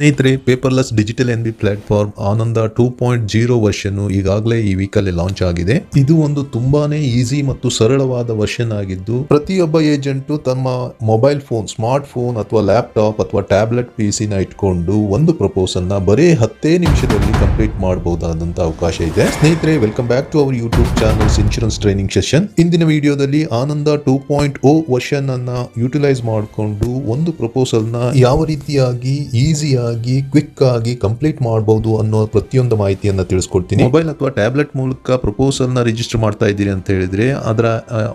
ಸ್ನೇಹಿತರೆ paperless digital N B platform Ananda two point zero version ಈಗಾಗಲೇ ಈ ವೀಕಲ್ಲಿ ಲಾಂಚ್ ಆಗಿದೆ. ಇದು ಒಂದು ತುಂಬಾನೇ ಈಸಿ ಮತ್ತು ಸರಳವಾದ ವರ್ಷನ್ ಆಗಿದ್ದು, ಪ್ರತಿಯೊಬ್ಬ ಏಜೆಂಟು ತಮ್ಮ ಮೊಬೈಲ್ ಫೋನ್ ಸ್ಮಾರ್ಟ್ ಫೋನ್ ಅಥವಾ ಲ್ಯಾಪ್ಟಾಪ್ ಅಥವಾ ಟ್ಯಾಬ್ಲೆಟ್ ಪಿ ನ ಇಟ್ಕೊಂಡು ಒಂದು ಪ್ರಪೋಸ್ ಅನ್ನ ಬರೀ ಹತ್ತೇ ನಿಮಿಷದಲ್ಲಿ ಕಂಪ್ಲೀಟ್ ಮಾಡಬಹುದಾದಂತಹ ಅವಕಾಶ ಇದೆ. ಸ್ನೇಹಿತರೆ welcome back to our YouTube channels insurance training session ಇಂದಿನ ವಿಡಿಯೋದಲ್ಲಿ Ananda two point O version ಅನ್ನ ಯುಟಿಲೈಸ್ ಮಾಡಿಕೊಂಡು ಒಂದು ಪ್ರಪೋಸಲ್ನ ಯಾವ ರೀತಿಯಾಗಿ ಈಸಿಯಾಗಿ ಕ್ವಿಕ್ ಆಗಿ ಕಂಪ್ಲೀಟ್ ಮಾಡಬಹುದು ಅನ್ನೋ ಪ್ರತಿಯೊಂದು ಮಾಹಿತಿಯನ್ನು ತಿಳಿಸ್ಕೊಡ್ತೀನಿ. ಮೊಬೈಲ್ ಅಥವಾ ಟ್ಯಾಬ್ಲೆಟ್ ಮೂಲಕ ಪ್ರಪೋಸಲ್ನ ರಿಜಿಸ್ಟರ್ ಮಾಡ್ತಾ ಇದ್ದೀರಿ ಅಂತ ಹೇಳಿದ್ರೆ, ಅದರ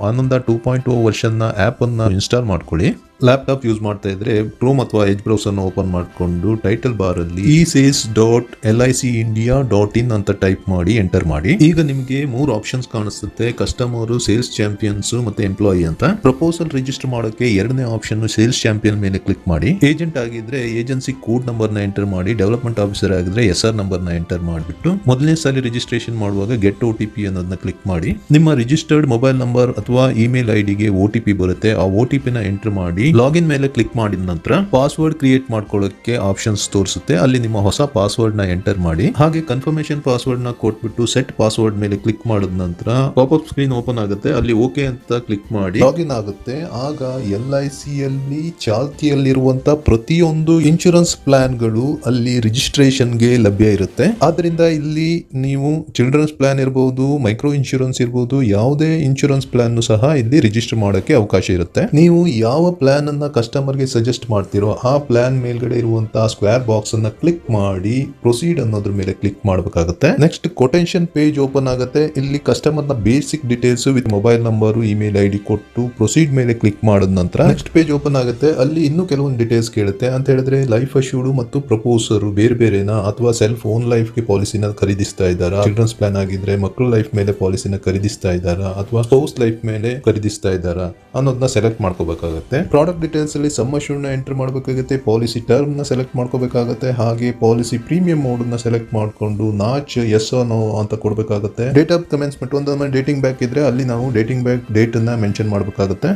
Ananda two point O version app ಅನ್ನ ಇನ್ಸ್ಟಾಲ್ ಮಾಡ್ಕೊಳ್ಳಿ. ಲ್ಯಾಪ್ಟಾಪ್ ಯೂಸ್ ಮಾಡ್ತಾ ಇದ್ರೆ ಕ್ರೋಮ್ ಅಥವಾ ಎಜ್ ಅನ್ನು ಓಪನ್ ಮಾಡಿಕೊಂಡು ಟೈಟಲ್ ಬಾರ್ ಅಲ್ಲಿ E says dot L I C India dot in ಅಂತ ಟೈಪ್ ಮಾಡಿ ಎಂಟರ್ ಮಾಡಿ. ಈಗ ನಿಮಗೆ ಮೂರು ಆಪ್ಷನ್ಸ್ ಕಾಣಿಸುತ್ತೆ. ಕಸ್ಟಮರ್ ಸೇಲ್ಸ್ ಚಾಂಪಿಯನ್ಸ್ ಮತ್ತೆ ಎಂಪ್ಲಾಯಿ ಅಂತ. ಪ್ರಪೋಸಲ್ ರಿಜಿಸ್ಟರ್ ಮಾಡೋಕೆ ಎರಡನೇ ಆಪ್ಷನ್ ಸೇಲ್ಸ್ ಚಾಂಪಿಯನ್ ಮೇಲೆ ಕ್ಲಿಕ್ ಮಾಡಿ. ಏಜೆಂಟ್ ಆಗಿದ್ರೆ ಏಜೆನ್ಸಿ ಕೋಡ್ ನಂಬರ್ನ ಎಂಟರ್ ಮಾಡಿ. ಡೆವಲಪ್ಮೆಂಟ್ ಆಫೀಸರ್ ಆಗಿದ್ರೆ ಎಸ್ ಆರ್ ನಂಬರ್ನ ಎಂಟರ್ ಮಾಡಿಬಿಟ್ಟು ಮೊದಲನೇ ಸಾರಿ ರಿಜಿಸ್ಟ್ರೇಷನ್ ಮಾಡುವಾಗ ಗೆಟ್ ಒ ಟಿ ಪಿ ಅನ್ನೋದನ್ನ ಕ್ಲಿಕ್ ಮಾಡಿ. ನಿಮ್ಮ ರಿಜಿಸ್ಟರ್ಡ್ ಮೊಬೈಲ್ ನಂಬರ್ ಅಥವಾ ಇಮೇಲ್ ಐಡಿಗೆ ಡಿಗೆ ಒ ಟಿ ಪಿ ಬರುತ್ತೆ. ಆ ಒ ಟಿ ಪಿನ ಎಂಟರ್ ಮಾಡಿ ಲಾಗಿನ್ ಮೇಲೆ ಕ್ಲಿಕ್ ಮಾಡಿದ ನಂತರ ಪಾಸ್ವರ್ಡ್ ಕ್ರಿಯೇಟ್ ಮಾಡ್ಕೊಳ್ಳೋಕೆ ಆಪ್ಷನ್ಸ್ ತೋರಿಸುತ್ತೆ. ಅಲ್ಲಿ ನಿಮ್ಮ ಹೊಸ ಪಾಸ್ವರ್ಡ್ನ ಎಂಟರ್ ಮಾಡಿ. ಹಾಗೆ ಕನ್ಫರ್ಮೇಶನ್ ಪಾಸ್ವರ್ಡ್ನ ಕೊಟ್ಬಿಟ್ಟು ಸೆಟ್ ಪಾಸ್ವರ್ಡ್ ಮೇಲೆ ಕ್ಲಿಕ್ ಮಾಡಿದ ನಂತರ ಪಾಪ್ಅಪ್ ಸ್ಕ್ರೀನ್ ಓಪನ್ ಆಗುತ್ತೆ. ಅಲ್ಲಿ ಓಕೆ ಅಂತ ಕ್ಲಿಕ್ ಮಾಡಿ. ಲಾಗಿನ್ ಆಗುತ್ತೆ. ಆಗ ಎಲ್ ಐ ಸಿ ಅಲ್ಲಿ ಚಾಲ್ತಿಯಲ್ಲಿರುವಂತ ಪ್ರತಿಯೊಂದು ಇನ್ಶೂರೆನ್ಸ್ ಪ್ಲಾನ್ಗಳು ಅಲ್ಲಿ ರಿಜಿಸ್ಟ್ರೇಷನ್ಗೆ ಲಭ್ಯ ಇರುತ್ತೆ. ಆದ್ರಿಂದ ಇಲ್ಲಿ ನೀವು ಚಿಲ್ಡ್ರನ್ಸ್ ಪ್ಲಾನ್ ಇರಬಹುದು ಮೈಕ್ರೋ ಇನ್ಶೂರೆನ್ಸ್ ಇರಬಹುದು ಯಾವುದೇ ಇನ್ಶೂರೆನ್ಸ್ ಪ್ಲಾನ್ ಸಹ ಇಲ್ಲಿ ರಿಜಿಸ್ಟರ್ ಮಾಡೋಕೆ ಅವಕಾಶ ಇರುತ್ತೆ. ನೀವು ಯಾವ ಪ್ಲಾನ್ ಅನ್ನ ಕಸ್ಟಮರ್ಗೆ ಸಜೆಸ್ಟ್ ಮಾಡ್ತಿರೋ ಆ ಪ್ಲಾನ್ ಮೇಲ್ಗಡೆ ಇರುವಂತಹ ಸ್ಕ್ವೇರ್ ಬಾಕ್ಸ್ ಅನ್ನ ಕ್ಲಿಕ್ ಮಾಡಿ ಪ್ರೊಸೀಡ್ ಅನ್ನೋದ್ರ ಮೇಲೆ ಕ್ಲಿಕ್ ಮಾಡಬೇಕಾಗುತ್ತೆ. ನೆಕ್ಸ್ಟ್ ಕೊಟೆನ್ಷನ್ ಪೇಜ್ ಓಪನ್ ಆಗುತ್ತೆ. ಇಲ್ಲಿ ಕಸ್ಟಮರ್ನ basic details with mobile number email ID ಕೊಟ್ಟು ಪ್ರೊಸೀಡ್ ಮೇಲೆ ಕ್ಲಿಕ್ ಮಾಡಿದ ನಂತರ ನೆಕ್ಸ್ಟ್ ಪೇಜ್ ಓಪನ್ ಆಗುತ್ತೆ. ಅಲ್ಲಿ ಇನ್ನೂ ಕೆಲವೊಂದು ಡೀಟೇಲ್ಸ್ ಕೇಳುತ್ತೆ. ಅಂತ ಹೇಳಿದ್ರೆ ಲೈಫ್ ಅಶ್ಯೂರ್ಡ್ ಮತ್ತು ಪ್ರಪೋಸರ್ ಬೇರೆ ಬೇರೆನಾ ಅಥವಾ ಸೆಲ್ಫ್ ಓನ್ ಲೈಫ್ಗೆ ಪಾಲಿಸಿನ ಖರೀದಿಸ್ತಾ ಇದ್ದಾರಾ? ಚಿಲ್ಡ್ರನ್ಸ್ ಪ್ಲಾನ್ ಆಗಿದ್ರೆ ಮಕ್ಕಳ ಲೈಫ್ ಮೇಲೆ ಪಾಲಿಸಿನ ಖರೀದಿಸ್ತಾ ಇದ್ದಾರಾ? ಅಥವಾ ಸ್ಪೌಸ್ ಲೈಫ್ ಮೇಲೆ ಖರೀದಿಸ್ತಾ ಇದ್ದಾರಾ? ಅನ್ನೋದನ್ನ ಸೆಲೆಕ್ಟ್ ಮಾಡ್ಕೋಬೇಕಾಗುತ್ತೆ. ಪ್ರಾಡಕ್ಟ್ ಡೀಟೇಲ್ಸ್ ಅಲ್ಲಿ ಸಮ್ ಎಂಟ್ರ್ ಮಾಡಬೇಕಾಗುತ್ತೆ. ಪಾಲಿಸಿ ಟರ್ಮ್ನ ಸೆಲೆಕ್ಟ್ ಮಾಡ್ಕೋಬೇಕಾಗುತ್ತೆ. ಹಾಗೆ ಪಾಲಿಸಿ ಪ್ರೀಮಿಯಂ ಮೋಡ್ನ ಸೆಲೆಕ್ಟ್ ಮಾಡ್ಕೊಂಡು ನಾಚ್ ಎಸ್ ನೋ ಅಂತ ಕೊಡಬೇಕಾಗುತ್ತೆ. ಡೇಟ್ ಆಫ್ ಕಮೆನ್ಸ್ಮೆಂಟ್ ಒಂದೊಂದು ಡೇಟಿಂಗ್ ಬ್ಯಾಕ್ ಇದ್ರೆ ಅಲ್ಲಿ ನಾವು ಡೇಟಿಂಗ್ ಬ್ಯಾಕ್ ಡೇಟ್ ಅನ್ನ ಮೆನ್ಷನ್ ಮಾಡಬೇಕಾಗುತ್ತೆ.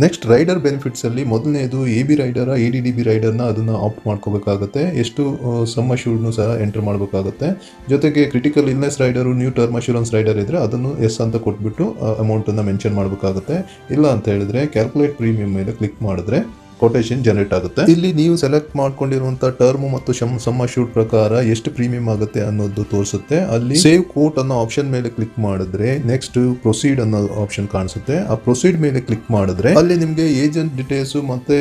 ನೆಕ್ಸ್ಟ್ ರೈಡರ್ ಬೆನಿಫಿಟ್ಸಲ್ಲಿ ಮೊದಲನೇದು A B rider A D D B ರೈಡರ್ನ ಅದನ್ನ ಆಪ್ಟ್ ಮಾಡ್ಕೋಬೇಕಾಗುತ್ತೆ. ಎಷ್ಟು ಸಮ್ ಅಶ್ಯೂರ್ಡ್ನು ಸಹ ಎಂಟರ್ ಮಾಡಬೇಕಾಗುತ್ತೆ. ಜೊತೆಗೆ critical illness rider new term assurance rider ಇದ್ರೆ ಅದನ್ನು ಎಸ್ ಅಂತ ಕೊಟ್ಬಿಟ್ಟು ಅಮೌಂಟನ್ನು ಮೆನ್ಷನ್ ಮಾಡಬೇಕಾಗುತ್ತೆ. ಇಲ್ಲ ಅಂತ ಹೇಳಿದ್ರೆ ಕ್ಯಾಲ್ಕುಲೇಟ್ ಪ್ರೀಮಿಯಂ ಮೇಲೆ ಕ್ಲಿಕ್ ಮಾಡಿದ್ರೆ ಕೊಟೇಶನ್ ಜನರೇಟ್ ಆಗುತ್ತೆ. ಇಲ್ಲಿ ನೀವು ಸೆಲೆಕ್ಟ್ ಮಾಡ್ಕೊಂಡಿರುವಂತಹ ಟರ್ಮ್ ಮತ್ತು ಸಮ್ಮ ಶೂಟ್ ಪ್ರಕಾರ ಎಷ್ಟು ಪ್ರೀಮಿಯಂ ಆಗುತ್ತೆ ಅನ್ನೋದು ತೋರಿಸುತ್ತೆ. ಅಲ್ಲಿ ಸೇವ್ ಕೋಟ್ ಅನ್ನೋ ಆಪ್ಷನ್ ಮೇಲೆ ಕ್ಲಿಕ್ ಮಾಡಿದ್ರೆ ನೆಕ್ಸ್ಟ್ ಪ್ರೊಸೀಡ್ ಅನ್ನೋ ಆಪ್ಷನ್ ಕಾಣಿಸುತ್ತೆ. ಆ ಪ್ರೊಸೀಡ್ ಮೇಲೆ ಕ್ಲಿಕ್ ಮಾಡಿದ್ರೆ ಅಲ್ಲಿ ನಿಮಗೆ ಏಜೆಂಟ್ ಡಿಟೇಲ್ಸ್ ಮತ್ತೆ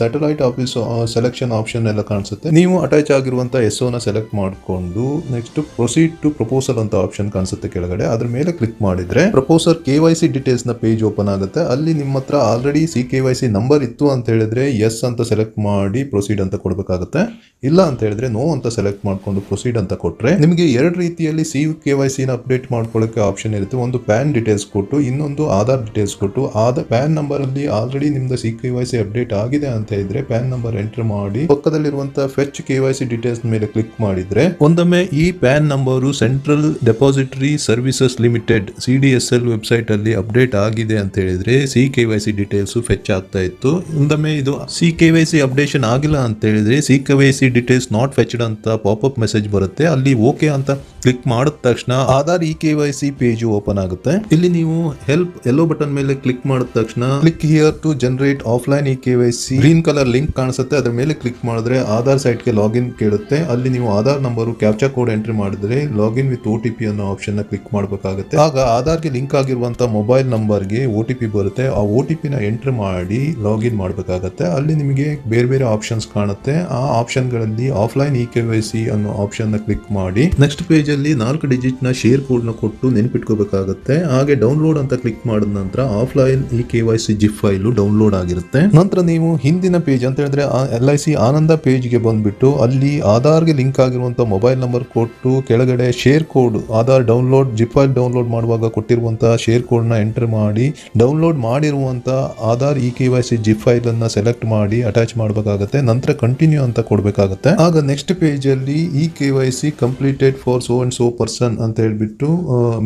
ಸ್ಯಾಟಲೈಟ್ ಆಫೀಸ್ ಸೆಲೆಕ್ಷನ್ ಆಪ್ಷನ್ ಎಲ್ಲ ಕಾಣಿಸುತ್ತೆ. ನೀವು ಅಟ್ಯಾಚ್ ಆಗಿರುವಂತಹ ಎಸ್ನ ಸೆಲೆಕ್ಟ್ ಮಾಡಿಕೊಂಡು ನೆಕ್ಸ್ಟ್ ಪ್ರೊಸೀಡ್ ಟು ಪ್ರಪೋಸಲ್ ಅಂತ ಆಪ್ಷನ್ ಕಾಣಿಸುತ್ತೆ ಕೆಳಗಡೆ. ಅದ್ರ ಮೇಲೆ ಕ್ಲಿಕ್ ಮಾಡಿದ್ರೆ ಪ್ರಪೋಸರ್ ಕೆ ವೈ ಸಿ ಡಿಟೇಲ್ಸ್ನ ಪೇಜ್ ಓಪನ್ ಆಗುತ್ತೆ. ಅಲ್ಲಿ ನಿಮ್ಮ ಹತ್ರ already C K Y C number ಇತ್ತು ಅಂತ ಹೇಳಿದ್ರೆ ಎಸ್ ಅಂತ ಸೆಲೆಕ್ಟ್ ಮಾಡಿ ಪ್ರೊಸೀಡ್ ಅಂತ ಕೊಡಬೇಕಾಗುತ್ತೆ. ಇಲ್ಲ ಅಂತ ಹೇಳಿದ್ರೆ ನೋ ಅಂತ ಸೆಲೆಕ್ಟ್ ಮಾಡ್ಕೊಂಡು ಪ್ರೊಸೀಡ್ ಅಂತ ಕೊಟ್ರೆ ನಿಮಗೆ ಎರಡು ರೀತಿಯಲ್ಲಿ ಸಿ ಕೆ ವೈ ಅಪ್ಡೇಟ್ ಮಾಡ್ಕೊಳ್ಳೋಕೆ ಆಪ್ಷನ್ ಇರುತ್ತೆ. ಒಂದು ಪ್ಯಾನ್ ಡೀಟೇಲ್ಸ್ ಕೊಟ್ಟು, ಇನ್ನೊಂದು ಆಧಾರ್ ಡೀಟೇಲ್ಸ್ ಕೊಟ್ಟು, ಆದ ಪ್ಯಾನ್ ನಂಬರ್ ಅಲ್ಲಿ ಆಲ್ರೆಡಿ ನಿಮ್ದು C K Y C update ಆಗಿದೆ ಅಂತ ಇದ್ರೆ ಪ್ಯಾನ್ ನಂಬರ್ ಎಂಟರ್ ಮಾಡಿ ಪಕ್ಕದಲ್ಲಿರುವಂತಹ fetch K Y C details ಮೇಲೆ ಕ್ಲಿಕ್ ಮಾಡಿದ್ರೆ ಒಂದೊಮ್ಮೆ ಈ PAN number central depository services limited C D S L website ಅಲ್ಲಿ ಅಪ್ಡೇಟ್ ಆಗಿದೆ ಅಂತ ಹೇಳಿದ್ರೆ C K Y C details fetch ಆಗ್ತಾ ಇತ್ತು. ಒಂದೊಮ್ಮೆ ಇದು C K Y C updation ಆಗಿಲ್ಲ ಅಂತ ಹೇಳಿದ್ರೆ C K Y C details not fetched ಅಂತ ಪಾಪ್ಅಪ್ ಮೆಸೇಜ್ ಬರುತ್ತೆ. ಅಲ್ಲಿ ಓಕೆ ಅಂತ ಕ್ಲಿಕ್ ಮಾಡಿದ ತಕ್ಷಣ Aadhaar e K Y C page open ಆಗುತ್ತೆ. ಇಲ್ಲಿ ನೀವು ಹೆಲ್ಪ್ ಎಲ್ಲೋ ಬಟನ್ ಮೇಲೆ ಕ್ಲಿಕ್ ಮಾಡಿದ ತಕ್ಷಣ click here to generate offline e K Y C green colour link ಕಾಣಿಸುತ್ತೆ. ಅದರ ಮೇಲೆ ಕ್ಲಿಕ್ ಮಾಡಿದ್ರೆ ಆಧಾರ್ ಸೈಟ್ಗೆ ಲಾಗಿನ್ ಕೇಳುತ್ತೆ. ಅಲ್ಲಿ ನೀವು Aadhaar number captcha code entry ಮಾಡಿದ್ರೆ login with O T P ಅನ್ನೋ ಆಪ್ಷನ್ನ ಕ್ಲಿಕ್ ಮಾಡಬೇಕಾಗುತ್ತೆ. ಆಗ ಆಧಾರ್ಗೆ ಲಿಂಕ್ ಆಗಿರುವಂತಹ ಮೊಬೈಲ್ ನಂಬರ್ಗೆ ಓ ಟಿ ಪಿ ಬರುತ್ತೆ. ಆ ಓ ಟಿ ಪಿನ ಎಂಟ್ರಿ ಮಾಡಿ ಲಾಗಿನ್ ಮಾಡಬೇಕಾಗುತ್ತೆ. ಅಲ್ಲಿ ನಿಮಗೆ ಬೇರೆ ಬೇರೆ ಆಪ್ಷನ್ಸ್ ಕಾಣುತ್ತೆ. ಆ ಆಪ್ಷನ್ಗಳಲ್ಲಿ offline e K Y C ಅನ್ನೋ ಆಪ್ಷನ್ನ ಕ್ಲಿಕ್ ಮಾಡಿ ನೆಕ್ಸ್ಟ್ ಪೇಜ್ ಅಲ್ಲಿ ನಾಲ್ಕು ಡಿಜಿಟ್ನ ಶೇರ್ ಕೋಡ್ನ ಕೊಟ್ಟು ನೆನ್ಪಿಟ್ಕೋಬೇಕಾಗುತ್ತೆ. ಹಾಗೆ ಡೌನ್ಲೋಡ್ ಅಂತ ಕ್ಲಿಕ್ ಮಾಡಿದ ನಂತರ offline e K Y C zip file download ಆಗಿರುತ್ತೆ. ನಂತರ ನೀವು ಹಿಂದಿನ ಪೇಜ್ ಅಂತ ಹೇಳಿದ್ರೆ ಎಲ್ ಐ ಸಿ ಆನಂದ ಪೇಜ್ಗೆ ಬಂದ್ಬಿಟ್ಟು ಅಲ್ಲಿ ಆಧಾರ್ಗೆ ಲಿಂಕ್ ಆಗಿರುವಂತ ಮೊಬೈಲ್ ನಂಬರ್ ಕೊಟ್ಟು ಕೆಳಗಡೆ share code Aadhaar download zip file download ಮಾಡುವಾಗ ಕೊಟ್ಟಿರುವಂತಹ ಶೇರ್ ಕೋಡ್ನ ಎಂಟರ್ ಮಾಡಿ ಡೌನ್ಲೋಡ್ ಮಾಡಿರುವಂತಹ Aadhaar e K Y C zip file ಅನ್ನ ಸೆಲೆಕ್ಟ್ ಮಾಡಿ ಅಟ್ಯಾಚ್ ಮಾಡಬೇಕಾಗುತ್ತೆ. ನಂತರ ಕಂಟಿನ್ಯೂ ಅಂತ ಕೊಡಬೇಕಾಗುತ್ತೆ. ಆಗ ನೆಕ್ಸ್ಟ್ ಪೇಜ್ ಅಲ್ಲಿ e K Y C completed for so and so person ಅಂತ ಹೇಳ್ಬಿಟ್ಟು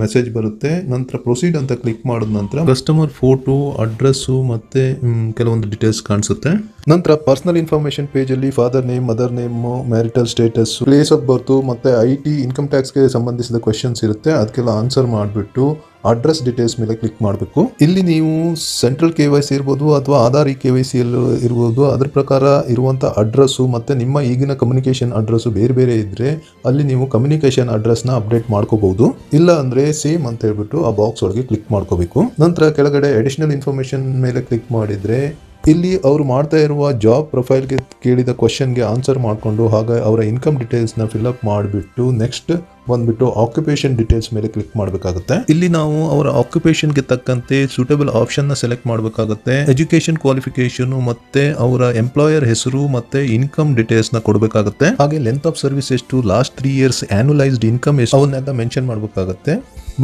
ಮೆಸೇಜ್ ಬರುತ್ತೆ. ನಂತರ ಪ್ರೊಸೀಡ್ ಅಂತ ಕ್ಲಿಕ್ ಮಾಡಿದ ನಂತರ ಕಸ್ಟಮರ್ ಫೋಟೋ ಅಡ್ರೆಸ್ ಮತ್ತೆ ಕೆಲವೊಂದು ಡೀಟೇಲ್ಸ್ ಕಾಣಿಸುತ್ತೆ. ನಂತರ ಪರ್ಸನಲ್ ಇನ್ಫಾರ್ಮೇಶನ್ ಪೇಜ್ ಅಲ್ಲಿ father name mother name marital status place of birth ಮತ್ತೆ ಐ ಟಿ ಇನ್ಕಮ್ ಟ್ಯಾಕ್ಸ್ಗೆ ಸಂಬಂಧಿಸಿದ ಕ್ವಶನ್ಸ್ ಇರುತ್ತೆ. ಅದಕ್ಕೆಲ್ಲ ಆನ್ಸರ್ ಮಾಡಿಬಿಟ್ಟು ಅಡ್ರೆಸ್ ಡೀಟೇಲ್ಸ್ ಮೇಲೆ ಕ್ಲಿಕ್ ಮಾಡಬೇಕು. ಇಲ್ಲಿ ನೀವು ಸೆಂಟ್ರಲ್ ಕೆ ವೈ ಸಿ ಇರ್ಬೋದು ಅಥವಾ Aadhaar e K Y C ಇರ್ಬೋದು. ಅದ್ರ ಪ್ರಕಾರ ಇರುವಂಥ ಅಡ್ರೆಸ್ಸು ಮತ್ತೆ ನಿಮ್ಮ ಈಗಿನ ಕಮ್ಯುನಿಕೇಷನ್ ಅಡ್ರೆಸ್ಸು ಬೇರೆ ಬೇರೆ ಇದ್ದರೆ ಅಲ್ಲಿ ನೀವು ಕಮ್ಯುನಿಕೇಷನ್ ಅಡ್ರೆಸ್ನ ಅಪ್ಡೇಟ್ ಮಾಡ್ಕೋಬಹುದು. ಇಲ್ಲ ಅಂದ್ರೆ ಸೇಮ್ ಅಂತ ಹೇಳ್ಬಿಟ್ಟು ಆ ಬಾಕ್ಸ್ ಒಳಗೆ ಕ್ಲಿಕ್ ಮಾಡ್ಕೋಬೇಕು. ನಂತರ ಕೆಳಗಡೆ ಅಡಿಷನಲ್ ಇನ್ಫಾರ್ಮೇಶನ್ ಮೇಲೆ ಕ್ಲಿಕ್ ಮಾಡಿದರೆ ಇಲ್ಲಿ ಅವರು ಮಾಡ್ತಾ ಇರುವ ಜಾಬ್ ಪ್ರೊಫೈಲ್ಗೆ ಕೇಳಿದ ಕ್ವಶನ್ಗೆ ಆನ್ಸರ್ ಮಾಡಿಕೊಂಡು ಹಾಗೆ ಅವರ ಇನ್ಕಮ್ ಡೀಟೇಲ್ಸ್ನ ಫಿಲ್ಅಪ್ ಮಾಡಿಬಿಟ್ಟು ನೆಕ್ಸ್ಟ್ ಬಂದ್ಬಿಟ್ಟು ಆಕ್ಯುಪೇಷನ್ ಡೀಟೇಲ್ಸ್ ಮೇಲೆ ಕ್ಲಿಕ್ ಮಾಡಬೇಕಾಗುತ್ತೆ. ಇಲ್ಲಿ ನಾವು ಅವರ ಆಕ್ಯುಪೇಷನ್ಗೆ ತಕ್ಕಂತೆ ಸೂಟಬಲ್ ಆಪ್ಷನ್ನ ಸೆಲೆಕ್ಟ್ ಮಾಡಬೇಕಾಗುತ್ತೆ. ಎಜುಕೇಶನ್ ಕ್ವಾಲಿಫಿಕೇಶನ್ ಮತ್ತೆ ಅವರ ಎಂಪ್ಲಾಯರ್ ಹೆಸರು ಮತ್ತೆ ಇನ್ಕಮ್ ಡೀಟೇಲ್ಸ್ನ ಕೊಡಬೇಕಾಗುತ್ತೆ. ಹಾಗೆ ಲೆಂತ್ ಆಫ್ ಸರ್ವಿಸ್ ಎಷ್ಟು last three years annualised income ಎಷ್ಟು ಅವನ್ನೆಲ್ಲ ಮೆನ್ಷನ್ ಮಾಡಬೇಕಾಗುತ್ತೆ.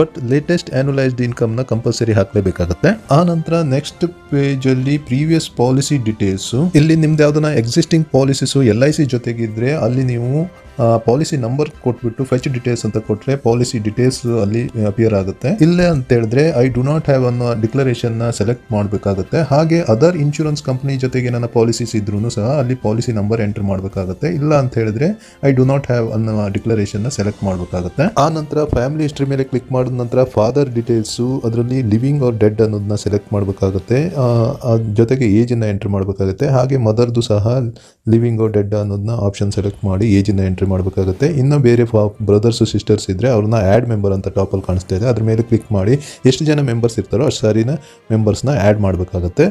ಬಟ್ ಲೇಟೆಸ್ಟ್ ಆನ್ಯುಲೈಸ್ಡ್ ಇನ್ಕಮ್ನ ಕಂಪಲ್ಸರಿ ಹಾಕಲೇಬೇಕಾಗುತ್ತೆ. ಆ ನಂತರ ನೆಕ್ಸ್ಟ್ ಪೇಜ್ ಅಲ್ಲಿ ಪ್ರೀವಿಯಸ್ ಪಾಲಿಸಿ ಡೀಟೇಲ್ಸ್ ಇಲ್ಲಿ ನಿಮ್ದು ಯಾವ್ದನ್ನ existing policies L I C ಜೊತೆಗಿದ್ರೆ ಅಲ್ಲಿ ನೀವು ಪಾಲಿಸಿ ನಂಬರ್ ಕೊಟ್ಬಿಟ್ಟು ಫೆಚ್ ಡಿಟೇಲ್ಸ್ ಅಂತ ಕೊಟ್ರೆ ಪಾಲಿಸಿ ಡಿಟೇಲ್ಸ್ ಅಲ್ಲಿ ಅಪಿಯರ್ ಆಗುತ್ತೆ. ಇಲ್ಲೇ ಅಂತ ಹೇಳಿದ್ರೆ ಐ ಡು ನಾಟ್ ಹ್ಯಾವ್ ಅನ್ನೋ ಡಿಕ್ಲರೇಷನ್ನ ಸೆಲೆಕ್ಟ್ ಮಾಡಬೇಕಾಗುತ್ತೆ. ಹಾಗೆ ಅದರ್ ಇನ್ಶೂರೆನ್ಸ್ ಕಂಪನಿ ಜೊತೆಗೆ ನನ್ನ ಪಾಲಿಸೀಸ್ ಇದ್ರೂ ಸಹ ಅಲ್ಲಿ ಪಾಲಿಸಿ ನಂಬರ್ ಎಂಟರ್ ಮಾಡಬೇಕಾಗುತ್ತೆ. ಇಲ್ಲ ಅಂತ ಹೇಳಿದ್ರೆ ಐ ಡು ನಾಟ್ ಹ್ಯಾವ್ ಅನ್ನೋ ಡಿಕ್ಲರೇಷನ್ನ ಸೆಲೆಕ್ಟ್ ಮಾಡಬೇಕಾಗುತ್ತೆ. ಆ ನಂತರ ಫ್ಯಾಮಿಲಿ ಹಿಸ್ಟ್ರಿ ಮೇಲೆ ಕ್ಲಿಕ್ ಮಾಡಿದ ನಂತರ ಫಾದರ್ ಡಿಟೇಲ್ಸ್ ಅದರಲ್ಲಿ ಲಿವಿಂಗ್ ಆರ್ ಡೆಡ್ ಅನ್ನೋದನ್ನ ಸೆಲೆಕ್ಟ್ ಮಾಡಬೇಕಾಗುತ್ತೆ. ಜೊತೆಗೆ ಏಜ್ ಅನ್ನ ಎಂಟರ್ ಮಾಡಬೇಕಾಗುತ್ತೆ. ಹಾಗೆ ಮದರ್ದು ಸಹ ಲಿವಿಂಗ್ ಆರ್ ಡೆಡ್ ಅನ್ನೋದನ್ನ ಆಪ್ಷನ್ ಸೆಲೆಕ್ಟ್ ಮಾಡಿ ಏಜ್ ಅನ್ನ ಎಂಟ್ರಿ ಮಾಡಬೇಕಾಗುತ್ತೆ. ಇನ್ನು ಬೇರೆ ಬ್ರದರ್ಸ್ ಸಿಸ್ಟರ್ಸ್ ಇದ್ದರೆ ಅವ್ರನ್ನ ಆ್ಯಡ್ ಮೆಂಬರ್ ಅಂತ ಟಾಪಲ್ಲಿ ಕಾಣಿಸ್ತಾ ಇದೆ. ಅದ್ರ ಮೇಲೆ ಕ್ಲಿಕ್ ಮಾಡಿ ಎಷ್ಟು ಜನ ಮೆಂಬರ್ಸ್ ಇರ್ತಾರೋ ಅಷ್ಟು ಸಾರಿನ ಮೆಂಬರ್ಸ್ನ ಆ್ಯಡ್ ಮಾಡಬೇಕಾಗುತ್ತೆ.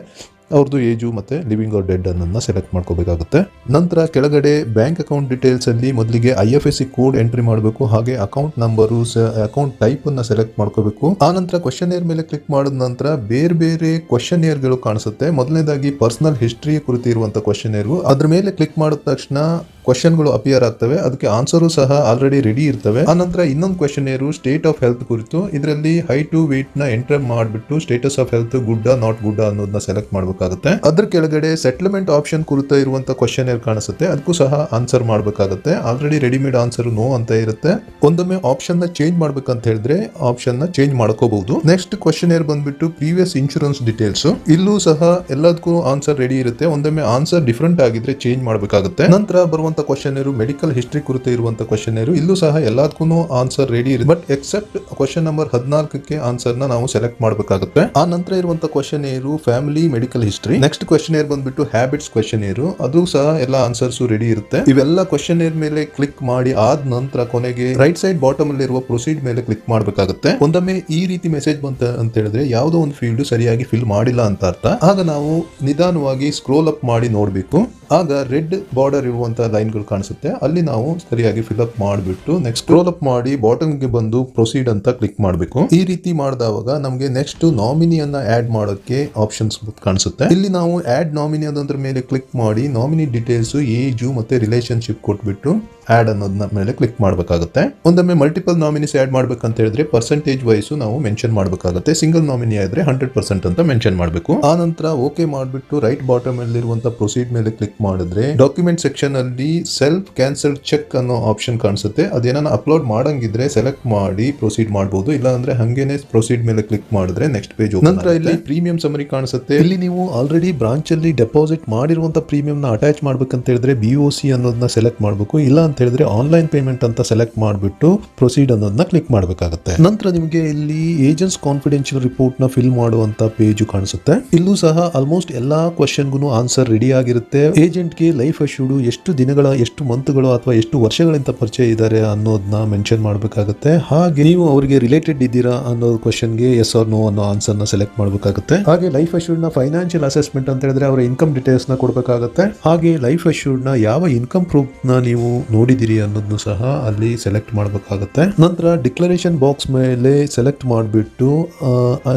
ಅವ್ರದ್ದು ಏಜು ಮತ್ತು ಲಿವಿಂಗ್ ಆರ್ ಡೆಡ್ ಅನ್ನೋದನ್ನ ಸೆಲೆಕ್ಟ್ ಮಾಡ್ಕೋಬೇಕಾಗುತ್ತೆ. ನಂತರ ಕೆಳಗಡೆ ಬ್ಯಾಂಕ್ ಅಕೌಂಟ್ ಡೀಟೇಲ್ಸ್ ಅಲ್ಲಿ ಮೊದಲಿಗೆ I F S C code entry ಮಾಡಬೇಕು, ಹಾಗೆ ಅಕೌಂಟ್ ನಂಬರು ಅಕೌಂಟ್ ಟೈಪ್ ಅನ್ನ ಸೆಲೆಕ್ಟ್ ಮಾಡ್ಕೋಬೇಕು. ಆ ನಂತರ ಕ್ವಶನ್ ಏರ್ ಮೇಲೆ ಕ್ಲಿಕ್ ಮಾಡಿದ ನಂತರ ಬೇರೆ ಬೇರೆ ಕ್ವಶನ್ ಏರ್ಗಳು ಕಾಣಿಸುತ್ತೆ. ಮೊದಲನೇದಾಗಿ ಪರ್ಸನಲ್ ಹಿಸ್ಟ್ರಿ ಕುರಿತು ಇರುವಂತ ಕ್ವಶನ್ ಏರ್ಗು ಅದ್ರ ಮೇಲೆ ಕ್ಲಿಕ್ ಮಾಡಿದ ತಕ್ಷಣ ಕ್ವಶನ್ಗಳು ಅಪಿಯರ್ ಆಗ್ತವೆ. ಅದಕ್ಕೆ ಆನ್ಸರು ಸಹ ಆಲ್ರೆಡಿ ರೆಡಿ ಇರ್ತವೆ. ಆನಂತರ ಇನ್ನೊಂದು ಕ್ವಶನ್ ಏರು ಸ್ಟೇಟ್ ಆಫ್ ಹೆಲ್ತ್ ಕುರಿತು. ಇದರಲ್ಲಿ ಹೈಟು ವೇಟ್ನ ಎಂಟರ್ ಮಾಡಿಬಿಟ್ಟು ಸ್ಟೇಟಸ್ ಆಫ್ ಹೆಲ್ತ್ ಗುಡ್ಡ ನಾಟ್ ಗುಡ್ಡ ಅನ್ನೋದನ್ನ ಸೆಲೆಕ್ಟ್ ಮಾಡಬೇಕಾಗುತ್ತೆ. ಅದ್ರ ಕೆಳಗಡೆ ಸೆಟ್ಲ್ಮೆಂಟ್ ಆಪ್ಷನ್ ಕುರಿತ ಇರುವಂತ ಕ್ವಶನ್ ಏರ್ ಕಾಣಿಸುತ್ತೆ. ಅದಕ್ಕೂ ಸಹ ಆನ್ಸರ್ ಮಾಡಬೇಕಾಗುತ್ತೆ. ಆಲ್ರೆಡಿ ರೆಡಿಮೇಡ್ ಆನ್ಸರ್ ನೋ ಅಂತ ಇರುತ್ತೆ. ಒಂದೊಮ್ಮೆ ಆಪ್ಷನ್ನ ಚೇಂಜ್ ಮಾಡ್ಬೇಕಂತ ಹೇಳಿದ್ರೆ ಆಪ್ಷನ್ನ ಚೇಂಜ್ ಮಾಡ್ಕೋಬಹುದು. ನೆಕ್ಸ್ಟ್ ಕ್ವಶನ್ ಏರ್ ಬಂದ್ಬಿಟ್ಟು ಪ್ರೀವಿಯಸ್ ಇನ್ಶೂರೆನ್ಸ್ ಡೀಟೇಲ್ಸ್ ಇಲ್ಲೂ ಸಹ ಎಲ್ಲದಕ್ಕೂ ಆನ್ಸರ್ ರೆಡಿ ಇರುತ್ತೆ. ಒಂದೊಮ್ಮೆ ಆನ್ಸರ್ ಡಿಫ್ರೆಂಟ್ ಆಗಿದ್ರೆ ಚೇಂಜ್ ಮಾಡಬೇಕಾಗುತ್ತೆ. ನಂತರ ಬರುವಂತ ಕ್ವಶನ್ ಏರು ಮೆಡಿಕಲ್ ಹಿಸ್ಟ್ರಿ ಕುರಿತ ಇರುವಂತ ಕ್ವಶನ್ ಏರು ಇಲ್ಲೂ ಸಹ ಎಲ್ಲದಕ್ಕೂ ಆನ್ಸರ್ ರೆಡಿ ಇರುತ್ತೆ. ಬಟ್ ಎಕ್ಸೆಪ್ಟ್ ಕ್ವಶನ್ ನಂಬರ್ ಹದಿನಾಲ್ಕಕ್ಕೆ ಆನ್ಸರ್ನ ನಾವು ಸೆಲೆಕ್ಟ್ ಮಾಡಬೇಕಾಗುತ್ತೆ. ಆ ನಂತರ ಇರುವಂತ questionnaire family medical history next questionnaire ಬಂದ್ಬಿಟ್ಟು ಹ್ಯಾಬಿಟ್ಸ್ ಕ್ವಶನ್ ಏರ್ ಅದು ಸಹ ಎಲ್ಲ ಆನ್ಸರ್ಸ್ ರೆಡಿ ಇರುತ್ತೆ. ಇವೆಲ್ಲ ಕ್ವಶನ್ ಏರ್ ಮೇಲೆ ಕ್ಲಿಕ್ ಮಾಡಿ ಆದ ನಂತರ ಕೊನೆಗೆ ರೈಟ್ ಸೈಡ್ ಬಾಟಮ್ ಅಲ್ಲಿ ಇರುವ ಪ್ರೊಸೀಡ್ ಮೇಲೆ ಕ್ಲಿಕ್ ಮಾಡಬೇಕಾಗುತ್ತೆ. ಒಂದೊಮ್ಮೆ ಈ ರೀತಿ ಮೆಸೇಜ್ ಬಂತ ಅಂತ ಹೇಳಿದ್ರೆ ಯಾವುದೋ ಒಂದು ಫೀಲ್ಡ್ ಸರಿಯಾಗಿ ಫಿಲ್ ಮಾಡಿಲ್ಲ ಅಂತ ಅರ್ಥ. ಆಗ ನಾವು ನಿಧಾನವಾಗಿ ಸ್ಕ್ರೋಲ್ ಅಪ್ ಮಾಡಿ ನೋಡಬೇಕು. ಆಗ ರೆಡ್ ಬಾರ್ಡರ್ ಇರುವಂತಹ ಲೈನ್ಗಳು ಕಾಣಿಸುತ್ತೆ. ಅಲ್ಲಿ ನಾವು ಸರಿಯಾಗಿ ಫಿಲ್ ಅಪ್ ಮಾಡಿಬಿಟ್ಟು ನೆಕ್ಸ್ಟ್ ಸ್ಕ್ರೋಲ್ ಅಪ್ ಮಾಡಿ ಬಾಟಮ್ಗೆ ಬಂದು ಪ್ರೊಸೀಡ್ ಅಂತ ಕ್ಲಿಕ್ ಮಾಡಬೇಕು. ಈ ರೀತಿ ಮಾಡಿದಾಗ ನಮಗೆ ನೆಕ್ಸ್ಟ್ ನಾಮಿನಿಯನ್ನ ಆಡ್ ಮಾಡೋಕೆ ಆಪ್ಷನ್ಸ್ ಕಾಣಿಸುತ್ತೆ. ಇಲ್ಲಿ ನಾವು ಆಡ್ ನಾಮಿನಿ ಅದರ ಮೇಲೆ ಕ್ಲಿಕ್ ಮಾಡಿ ನಾಮಿನಿ ಡೀಟೇಲ್ಸ್ ಏಜು ಮತ್ತೆ ರಿಲೇಶನ್ಶಿಪ್ ಕೊಟ್ಬಿಟ್ಟು ಆಡ್ ಅನ್ನೋದನ್ನ ಮೇಲೆ ಕ್ಲಿಕ್ ಮಾಡಬೇಕಾಗುತ್ತೆ. ಒಂದೊಮ್ಮೆ ಮಲ್ಟಿಪಲ್ ನಾಮಿನೀಸ್ ಆಡ್ ಅಂತ ಹೇಳಿದ್ರೆ ಪರ್ಸೆಂಟೇಜ್ ವೈಸು ನಾವು ಮೆನ್ಷನ್ ಮಾಡಬೇಕಾಗುತ್ತೆ. ಸಿಂಗಲ್ ನಾಮಿನಿ ಆದರೆ ಹಂಡ್ರೆಡ್ ಪರ್ಸೆಂಟ್ ಅಂತ ಮೆನ್ಷನ್ ಮಾಡಬೇಕು. ಆ ನಂತರ ಓಕೆ ಮಾಡಿಬಿಟ್ಟು ರೈಟ್ ಬಾಟಮ್ ಅಲ್ಲಿರುವಂತಹ ಪ್ರೊಸೀಡ್ ಮೇಲೆ ಕ್ಲಿಕ್ ಮಾಡಿದ್ರೆ ಡಾಕ್ಯುಮೆಂಟ್ ಸೆಕ್ಷನ್ ಅಲ್ಲಿ ಸೆಲ್ಫ್ ಕ್ಯಾನ್ಸಲ್ ಚೆಕ್ ಅನ್ನೋ ಆಪ್ಷನ್ ಕಾಣಿಸುತ್ತೆ. ಅದೇನ ಅಪ್ಲೋಡ್ ಮಾಡಂಗಿದ್ರೆ ಸೆಲೆಕ್ಟ್ ಮಾಡಿ ಪ್ರೊಸೀಡ್ ಮಾಡಬಹುದು ಇಲ್ಲ ಅಂದ್ರೆ ಹಂಗೇನೆ ಪ್ರೊಸೀಡ್ ಮೇಲೆ ಕ್ಲಿಕ್ ಮಾಡಿದ್ರೆ ನೆಕ್ಸ್ಟ್ ಪೇಜ್ ನಂತರ ಇಲ್ಲಿ ಪ್ರೀಮಿಯಂ ಸಮರಿ ಕಾಣಿಸುತ್ತೆ. ಇಲ್ಲಿ ನೀವು ಆಲ್ರೆಡಿ ಬ್ರಾಂಚ್ ಅಲ್ಲಿ ಡೆಪಾಸಿಟ್ ಮಾಡಿರುವಂತಹ ಪ್ರೀಮಿಯಂ ನ ಅಟ್ಯಾಚ್ ಮಾಡ್ಬೇಕಂತ ಹೇಳಿದ್ರೆ ಬಿ ಸಿ ಅನ್ನೋದನ್ನ ಸೆಲೆಕ್ಟ್ ಮಾಡಬೇಕು. ಇಲ್ಲ ಅಂತ ಹೇಳಿದ್ರೆ ಆನ್ಲೈನ್ ಪೇಮೆಂಟ್ ಅಂತ ಸೆಲೆಕ್ಟ್ ಮಾಡಿಬಿಟ್ಟು ಪ್ರೊಸೀಡ್ ಅನ್ನೋದನ್ನ ಕ್ಲಿಕ್ ಮಾಡಬೇಕಾಗುತ್ತೆ. ನಂತರ ನಿಮಗೆ ಇಲ್ಲಿ ಏಜೆಂಟ್ಸ್ ಕಾನ್ಫಿಡೆನ್ಷಿಯಲ್ ರಿಪೋರ್ಟ್ನ ಫಿಲ್ ಮಾಡುವಂತ ಪೇಜ್ ಕಾಣಿಸುತ್ತೆ. ಇಲ್ಲೂ ಸಹ ಆಲ್ಮೋಸ್ಟ್ ಎಲ್ಲಾ ಕ್ವಶನ್ಗೂ ಆನ್ಸರ್ ರೆಡಿ ಆಗಿರುತ್ತೆ. ಏಜೆಂಟ್ಗೆ ಲೈಫ್ ಅಶ್ಯೂಡ್ ಎಷ್ಟು ದಿನಗಳ, ಎಷ್ಟು ಮಂತ್ಗಳು ಅಥವಾ ಎಷ್ಟು ವರ್ಷಗಳಿಂದ ಪರಿಚಯ ಇದ್ದಾರೆ ಅನ್ನೋದನ್ನ ಮೆನ್ಷನ್ ಮಾಡಬೇಕಾಗುತ್ತೆ. ಹಾಗೆ ನೀವು ಅವರಿಗೆ ರಿಲೇಟೆಡ್ ಇದ್ದೀರಾ ಅನ್ನೋ ಕ್ವಶನ್ಗೆ ಎಸ್ ಆರ್ ನೋ ಅನ್ನೋ ಆನ್ಸರ್ನ ಸೆಲೆಕ್ಟ್ ಮಾಡಬೇಕಾಗುತ್ತೆ. ಹಾಗೆ ಲೈಫ್ ಅಶ್ಯೂಡ್ನ ಫೈನಾನ್ಷಿಯಲ್ ಅಸೆಸ್ಮೆಂಟ್ ಅಂತ ಹೇಳಿದ್ರೆ ಅವರ ಇನ್ಕಮ್ ಡೀಟೇಲ್ಸ್ನ ಕೊಡಬೇಕಾಗುತ್ತೆ. ಹಾಗೆ ಲೈಫ್ ಅಶ್ಯೂಡ್ನ ಯಾವ ಇನ್ಕಮ್ ಪ್ರೂಫ್ನ ನೀವು ನೋಡಿದಿರಿ ಅನ್ನೋದನ್ನು ಸಹ ಅಲ್ಲಿ ಸೆಲೆಕ್ಟ್ ಮಾಡಬೇಕಾಗುತ್ತೆ. ನಂತರ ಡಿಕ್ಲರೇಷನ್ ಬಾಕ್ಸ್ ಮೇಲೆ ಸೆಲೆಕ್ಟ್ ಮಾಡಿಬಿಟ್ಟು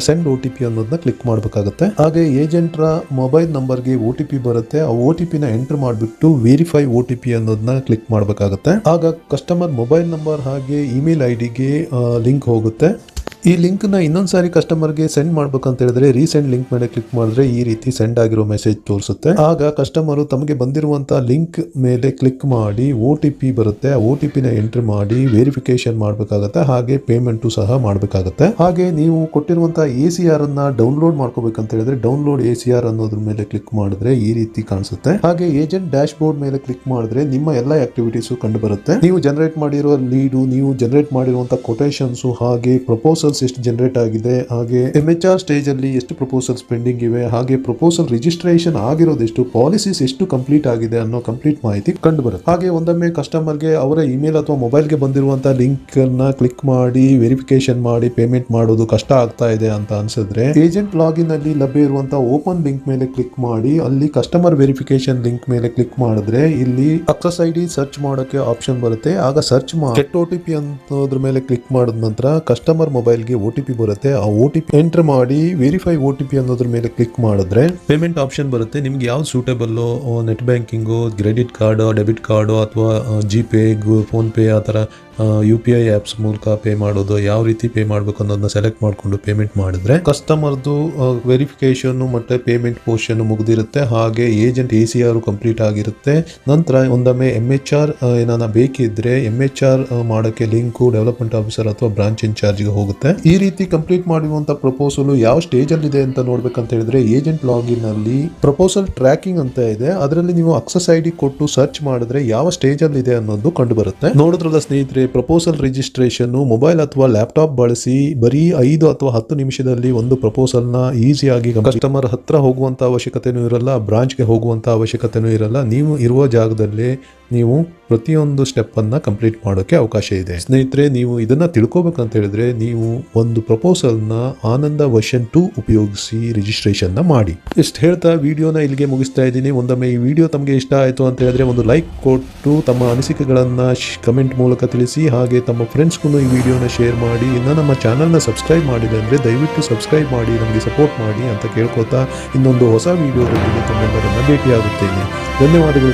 ಸೆಂಡ್ ಒ ಟಿ ಪಿ ಅನ್ನೋದನ್ನ ಕ್ಲಿಕ್ ಮಾಡಬೇಕಾಗುತ್ತೆ. ಹಾಗೆ ಏಜೆಂಟ್ರ ಮೊಬೈಲ್ ನಂಬರ್ಗೆ ಒ ಟಿ ಪಿ ಬರುತ್ತೆ. ಆ ಒ ಟಿ ಪಿನ ಎಂಟರ್ ಮಾಡಿಬಿಟ್ಟು ವೆರಿಫೈ ಒ ಟಿ ಪಿ ಅನ್ನೋದನ್ನ ಕ್ಲಿಕ್ ಮಾಡಬೇಕಾಗುತ್ತೆ. ಆಗ ಕಸ್ಟಮರ್ ಮೊಬೈಲ್ ನಂಬರ್ ಹಾಗೆ ಇಮೇಲ್ ಐ ಡಿಗೆ ಲಿಂಕ್ ಹೋಗುತ್ತೆ. ಈ ಲಿಂಕ್ ಇನ್ನೊಂದು ಸಾರಿ ಕಸ್ಟಮರ್ಗೆ ಸೆಂಡ್ ಮಾಡ್ಬೇಕಂತ ಹೇಳಿದ್ರೆ ರೀಸೆಂಟ್ ಲಿಂಕ್ ಮೇಲೆ ಕ್ಲಿಕ್ ಮಾಡಿದ್ರೆ ಈ ರೀತಿ ಸೆಂಡ್ ಆಗಿರೋ ಮೆಸೇಜ್ ತೋರಿಸುತ್ತೆ. ಆಗ ಕಸ್ಟಮರ್ ತಮಗೆ ಬಂದಿರುವಂತಹ ಲಿಂಕ್ ಮೇಲೆ ಕ್ಲಿಕ್ ಮಾಡಿ ಓ ಟಿ ಪಿ ಬರುತ್ತೆ. ಓ ಟಿ ಪಿನ ಎಂಟ್ರಿ ಮಾಡಿ ವೆರಿಫಿಕೇಶನ್ ಮಾಡಬೇಕಾಗತ್ತೆ. ಹಾಗೆ ಪೇಮೆಂಟ್ ಸಹ ಮಾಡಬೇಕಾಗತ್ತೆ. ಹಾಗೆ ನೀವು ಕೊಟ್ಟಿರುವಂತಹ ಎ ಸಿ ಆರ್ ಅನ್ನ ಡೌನ್ಲೋಡ್ ಮಾಡ್ಕೋಬೇಕಂತ ಹೇಳಿದ್ರೆ ಡೌನ್ಲೋಡ್ ಎ ಸಿ ಆರ್ ಅನ್ನೋದ್ರ ಮೇಲೆ ಕ್ಲಿಕ್ ಮಾಡಿದ್ರೆ ಈ ರೀತಿ ಕಾಣಿಸುತ್ತೆ. ಹಾಗೆ ಏಜೆಂಟ್ ಡ್ಯಾಶ್ ಬೋರ್ಡ್ ಮೇಲೆ ಕ್ಲಿಕ್ ಮಾಡಿದ್ರೆ ನಿಮ್ಮ ಎಲ್ಲ ಆಕ್ಟಿವಿಟೀಸ್ ಕಂಡು ಬರುತ್ತೆ ನೀವು ಜನರೇಟ್ ಮಾಡಿರೋ ಲೀಡು ನೀವು ಜನರೇಟ್ ಮಾಡಿರುವಂತಹ ಕೊಟೇಶನ್ಸ್ ಹಾಗೆ ಪ್ರಪೋಸಲ್ಸ್ ಎಷ್ಟು ಜನರೇಟ್ ಆಗಿದೆ, ಹಾಗೆ ಎಂ ಎಚ್ ಆರ್ ಸ್ಟೇಜ್ ಅಲ್ಲಿ ಎಷ್ಟು ಪ್ರಪೋಸಲ್ ಪೆಂಡಿಂಗ್ ಇವೆ, ಹಾಗೆ ಪ್ರಪೋಸಲ್ ರಿಜಿಸ್ಟ್ರೇಷನ್ ಆಗಿರೋದೆಷ್ಟು ಪಾಲಿಸೀಸ್ ಎಷ್ಟು ಕಂಪ್ಲೀಟ್ ಆಗಿದೆ ಅನ್ನೋ ಕಂಪ್ಲೀಟ್ ಮಾಹಿತಿ ಕಂಡು ಬರುತ್ತೆ ಹಾಗೆ ಒಂದೊಮ್ಮೆ ಕಸ್ಟಮರ್ಗೆ ಅವರ ಇಮೇಲ್ ಅಥವಾ ಮೊಬೈಲ್ಗೆ ಬಂದಿರುವಂತಹ ಲಿಂಕ್ ಅನ್ನ ಕ್ಲಿಕ್ ಮಾಡಿ ವೆರಿಫಿಕೇಶನ್ ಮಾಡಿ ಪೇಮೆಂಟ್ ಮಾಡೋದು ಕಷ್ಟ ಆಗ್ತಾ ಇದೆ ಅಂತ ಅನ್ಸಿದ್ರೆ ಏಜೆಂಟ್ ಲಾಗಿನ್ ಅಲ್ಲಿ ಲಭ್ಯ ಇರುವಂತಹ ಓಪನ್ ಲಿಂಕ್ ಮೇಲೆ ಕ್ಲಿಕ್ ಮಾಡಿ, ಅಲ್ಲಿ ಕಸ್ಟಮರ್ ವೆರಿಫಿಕೇಶನ್ ಲಿಂಕ್ ಮೇಲೆ ಕ್ಲಿಕ್ ಮಾಡಿದ್ರೆ ಇಲ್ಲಿ ಅಕ್ಸಸ್ ಐ ಸರ್ಚ್ ಮಾಡೋಕೆ ಆಪ್ಷನ್ ಬರುತ್ತೆ. ಆಗ ಸರ್ಚ್ ಮಾಡಿ ಟಿ ಪಿ ಅನ್ನೋದ್ರ ಮೇಲೆ ಕ್ಲಿಕ್ ಮಾಡಿದ ನಂತರ ಕಸ್ಟಮರ್ ಮೊಬೈಲ್ಗೆ ಒ ಟಿ ಪಿ ಬರುತ್ತೆ. ಆ ಒ ಟಿ ಪಿ ಎಂಟರ್ ಮಾಡಿ ವೆರಿಫೈ ಒ ಟಿ ಪಿ ಅನ್ನೋದ್ರ ಮೇಲೆ ಕ್ಲಿಕ್ ಮಾಡಿದ್ರೆ ಪೇಮೆಂಟ್ ಆಪ್ಷನ್ ಬರುತ್ತೆ. ನಿಮ್ಗೆ ಯಾವ್ದು suitable net banking, credit card, debit card ಅಥವಾ ಜಿಪೇ ಫೋನ್ ಪೇ ಆ ಥರ ಯು ಪಿ ಐ ಆ್ಯಪ್ಸ್ ಮೂಲಕ ಪೇ ಮಾಡೋದು, ಯಾವ ರೀತಿ ಪೇ ಮಾಡಬೇಕು ಅನ್ನೋದನ್ನ ಸೆಲೆಕ್ಟ್ ಮಾಡಿಕೊಂಡು ಪೇಮೆಂಟ್ ಮಾಡಿದ್ರೆ ಕಸ್ಟಮರ್ದು ವೆರಿಫಿಕೇಶನ್ ಮತ್ತೆ ಪೇಮೆಂಟ್ ಪೋರ್ಷನ್ ಮುಗಿದಿರುತ್ತೆ. ಹಾಗೆ agent A C R complete ಆಗಿರುತ್ತೆ. ನಂತರ ಒಂದೊಮ್ಮೆ ಎಂ ಎಚ್ ಆರ್ ಏನಾನ ಬೇಕಿದ್ರೆ ಎಂ ಎಚ್ ಆರ್ ಮಾಡೋಕ್ಕೆ ಲಿಂಕು ಡೆವಲಪ್ಮೆಂಟ್ ಆಫೀಸರ್ ಅಥವಾ ಬ್ರಾಂಚ್ ಇನ್ಚಾರ್ಜ್ಗೆ ಹೋಗುತ್ತೆ. ಈ ರೀತಿ ಕಂಪ್ಲೀಟ್ ಮಾಡಿರುವಂತಹ ಪ್ರಪೋಸಲ್ ಯಾವ ಸ್ಟೇಜ್ ಅಲ್ಲಿ ಇದೆ ಅಂತ ನೋಡ್ಬೇಕಂತ ಹೇಳಿದ್ರೆ ಏಜೆಂಟ್ ಲಾಗಿನ್ ಅಲ್ಲಿ ಪ್ರಪೋಸಲ್ ಟ್ರ್ಯಾಕಿಂಗ್ ಅಂತ ಇದೆ. ಅದರಲ್ಲಿ ನೀವು ಅಕ್ಸಸ್ ಐ ಡಿ ಕೊಟ್ಟು ಸರ್ಚ್ ಮಾಡಿದ್ರೆ ಯಾವ ಸ್ಟೇಜ್ ಅಲ್ಲಿ ಇದೆ ಅನ್ನೋದು ಕಂಡು ಬರುತ್ತೆ. ನೋಡಿದ್ರಲ್ಲ ಸ್ನೇಹಿತರೆ ಪ್ರಪೋಸಲ್ ರಿಜಿಸ್ಟ್ರೇಷನ್ನು ಮೊಬೈಲ್ ಅಥವಾ ಲ್ಯಾಪ್ಟಾಪ್ ಬಳಸಿ ಬರೀ ಐದು ಅಥವಾ ಹತ್ತು ನಿಮಿಷದಲ್ಲಿ ಒಂದು ಪ್ರಪೋಸಲ್ನ ಈಸಿಯಾಗಿ ಕಸ್ಟಮರ್ ಹತ್ರ ಹೋಗುವಂಥ ಅವಶ್ಯಕತೆಯೂ ಇರಲ್ಲ ಬ್ರಾಂಚ್ಗೆ ಹೋಗುವಂಥ ಅವಶ್ಯಕತೆನೂ ಇರಲ್ಲ. ನೀವು ಇರುವ ಜಾಗದಲ್ಲೇ ನೀವು ಪ್ರತಿಯೊಂದು ಸ್ಟೆಪ್ಪನ್ನು ಕಂಪ್ಲೀಟ್ ಮಾಡೋಕೆ ಅವಕಾಶ ಇದೆ. ಸ್ನೇಹಿತರೆ, ನೀವು ಇದನ್ನ ತಿಳ್ಕೊಬೇಕಂತ ಹೇಳಿದ್ರೆ ನೀವು ಒಂದು ಪ್ರಪೋಸಲ್ನ ಆನಂದ ವರ್ಷನ್ ಟು ಉಪಯೋಗಿಸಿ ರಿಜಿಸ್ಟ್ರೇಷನ್ನ ಮಾಡಿ. ಇಷ್ಟು ಹೇಳ್ತಾ ವಿಡಿಯೋನ ಇಲ್ಲಿಗೆ ಮುಗಿಸ್ತಾ ಇದ್ದೀನಿ. ಒಂದೊಮ್ಮೆ ಈ ವಿಡಿಯೋ ತಮಗೆ ಇಷ್ಟ ಆಯಿತು ಅಂತ ಹೇಳಿದ್ರೆ ಒಂದು ಲೈಕ್ ಕೊಟ್ಟು ತಮ್ಮ ಅನಿಸಿಕೆಗಳನ್ನು ಕಮೆಂಟ್ ಮೂಲಕ ತಿಳಿಸಿ. ಹಾಗೆ ತಮ್ಮ ಫ್ರೆಂಡ್ಸ್ಗೂ ಈ ವಿಡಿಯೋನ ಶೇರ್ ಮಾಡಿ, ಇನ್ನು ನಮ್ಮ ಚಾನಲ್ನ ಸಬ್ಸ್ಕ್ರೈಬ್ ಮಾಡಿದೆ ಅಂದರೆ ದಯವಿಟ್ಟು ಸಬ್ಸ್ಕ್ರೈಬ್ ಮಾಡಿ, ನಮಗೆ ಸಪೋರ್ಟ್ ಮಾಡಿ ಅಂತ ಕೇಳ್ಕೊತಾ ಇನ್ನೊಂದು ಹೊಸ ವಿಡಿಯೋದೊಂದಿಗೆ ತಮ್ಮೆಲ್ಲರನ್ನು ಭೇಟಿಯಾಗುತ್ತೇನೆ. ಧನ್ಯವಾದಗಳು.